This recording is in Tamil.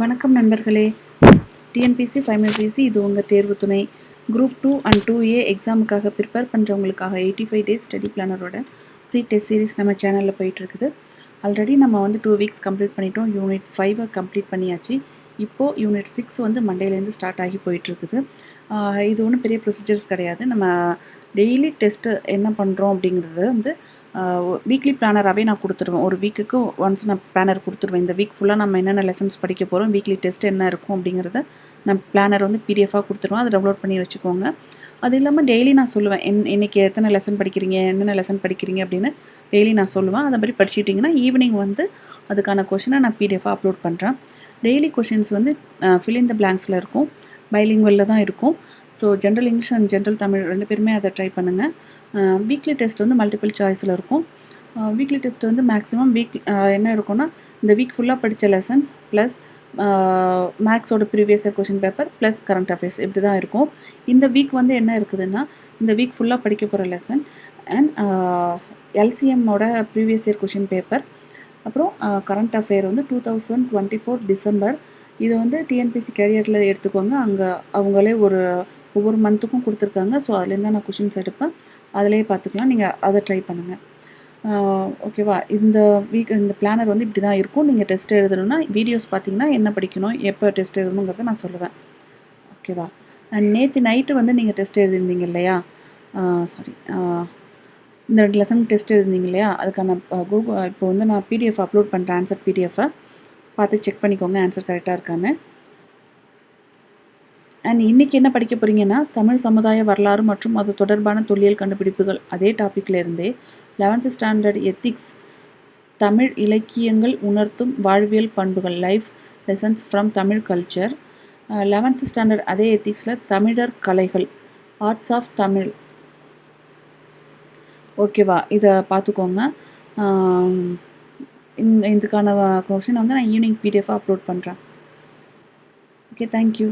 வணக்கம் நண்பர்களே. டிஎன்பிசி ஃபைனல்பிசி இது உங்கள் தேர்வு துணை. Group two and two A எக்ஸாமுக்காக prepare பண்ணுறவங்களுக்காக எயிட்டி ஃபைவ் டேஸ் ஸ்டடி பிளானரோட ஃப்ரீ டெஸ்ட் சீரிஸ் நம்ம சேனலில் போயிட்டுருக்குது. ஆல்ரெடி நம்ம வந்து டூ வீக்ஸ் கம்ப்ளீட் பண்ணிட்டோம். யூனிட் ஃபைவை கம்ப்ளீட் பண்ணியாச்சு. இப்போது யூனிட் சிக்ஸ் வந்து மண்டேலேருந்து ஸ்டார்ட் ஆகி போயிட்டுருக்குது. இது ஒன்றும் பெரிய ப்ரொசீஜர்ஸ் கிடையாது. நம்ம டெய்லி டெஸ்ட்டு என்ன பண்ணுறோம் அப்படிங்கிறது வந்து வீக்லி பிளானராகவே நான் கொடுத்துருவேன். ஒரு வீக்குக்கு ஒன்ஸ் நான் பிளானர் கொடுத்துருவேன். இந்த வீக் ஃபுல்லாக நம்ம என்னென்ன லெசன்ஸ் படிக்க போகிறோம் வீக்லி டெஸ்ட் என்ன இருக்கும் அப்படிங்கிறத நான் பிளானர் வந்து பிடிஎஃபாக கொடுத்துருவேன். அதை டவுன்லோட் பண்ணி வச்சுக்கோங்க. அது இல்லாமல் டெய்லி நான் சொல்லுவேன் என் இன்றைக்கி எத்தனை லெசன் படிக்கிறீங்க என்னென்ன லெசன் படிக்கிறீங்க? அப்படின்னு டெய்லி நான் சொல்லுவேன். அதை மாதிரி படிச்சுட்டிங்கன்னா ஈவினிங் வந்து அதுக்கான கொஷினை நான் பிடிஎஃபாக அப்லோட் பண்ணுறேன் டெய்லி கொஷின்ஸ் வந்து ஃபில் இன் த பிளாங்க்ஸில் இருக்கும். பைலிங்குவலில் தான் இருக்கும். So general English and general Tamil ரெண்டு பேருமே அதை ட்ரை பண்ணுங்கள் வீக்லி டெஸ்ட் வந்து மல்டிபிள் சாய்ஸில் இருக்கும். வீக்லி டெஸ்ட் வந்து மேக்ஸிமம் வீக் என்ன இருக்கும்னா இந்த வீக் ஃபுல்லாக படித்த lessons plus மேக்ஸோட previous year question paper plus current affairs இப்படி தான் இருக்கும். இந்த வீக் வந்து என்ன இருக்குதுன்னா இந்த வீக் ஃபுல்லாக படிக்க போகிற லெசன் அண்ட் எல்சிஎம்மோட ப்ரீவியஸ் இயர் கொஷின் பேப்பர் அப்புறம் கரண்ட் அஃபேர் வந்து two thousand twenty four December இது வந்து டிஎன்பிசி கேரியரில் எடுத்துக்கோங்க. அங்கே அவங்களே ஒரு ஒவ்வொரு மந்த்துக்கும் கொடுத்துருக்காங்க. ஸோ அதுலேருந்து நான் கொஷின்ஸ் எடுப்பேன். அதிலே பார்த்துக்கலாம். நீங்கள் அதை ட்ரை பண்ணுங்கள் ஓகேவா இந்த வீக் இந்த பிளானர் வந்து இப்படி தான் இருக்கும். நீங்கள் டெஸ்ட் எழுதணும்னா வீடியோஸ் பார்த்தீங்கன்னா என்ன படிக்கணும் எப்போ டெஸ்ட் எழுதணுங்கிறத நான் சொல்லுவேன். ஓகேவா அண்ட் நேற்று நைட்டு வந்து நீங்கள் டெஸ்ட் எழுதியிருந்தீங்க இல்லையா? சாரி இந்த ரெண்டு லெசன் டெஸ்ட் எழுதிருந்தீங்க இல்லையா? அதுக்கான கூகுள் இப்போ வந்து நான் பிடிஎஃப் அப்லோட் பண்ணுறேன் ஆன்சர் பிடிஎஃபை பார்த்து செக் பண்ணிக்கோங்க. ஆன்சர் கரெக்டாக இருக்கான்னு. அண்ட் இன்றைக்கி என்ன படிக்க போகிறீங்கன்னா தமிழ் சமுதாய வரலாறு மற்றும் அது தொடர்பான தொல்லியல் கண்டுபிடிப்புகள். அதே டாப்பிக்லேருந்தே இருந்தே லெவன்த்து ஸ்டாண்டர்ட் எத்திக்ஸ் தமிழ் இலக்கியங்கள் உணர்த்தும் வாழ்வியல் பண்புகள் life lessons from Tamil culture eleventh standard அதே எத்திக்ஸில் தமிழர் கலைகள் ஆர்ட்ஸ் ஆஃப் தமிழ் ஓகேவா இதை பார்த்துக்கோங்க இந்த இதுக்கான கொஷின் வந்து நான் ஈவினிங் பிடிஎஃபாக அப்லோட் பண்ணுறேன் ஓகே தேங்க்யூ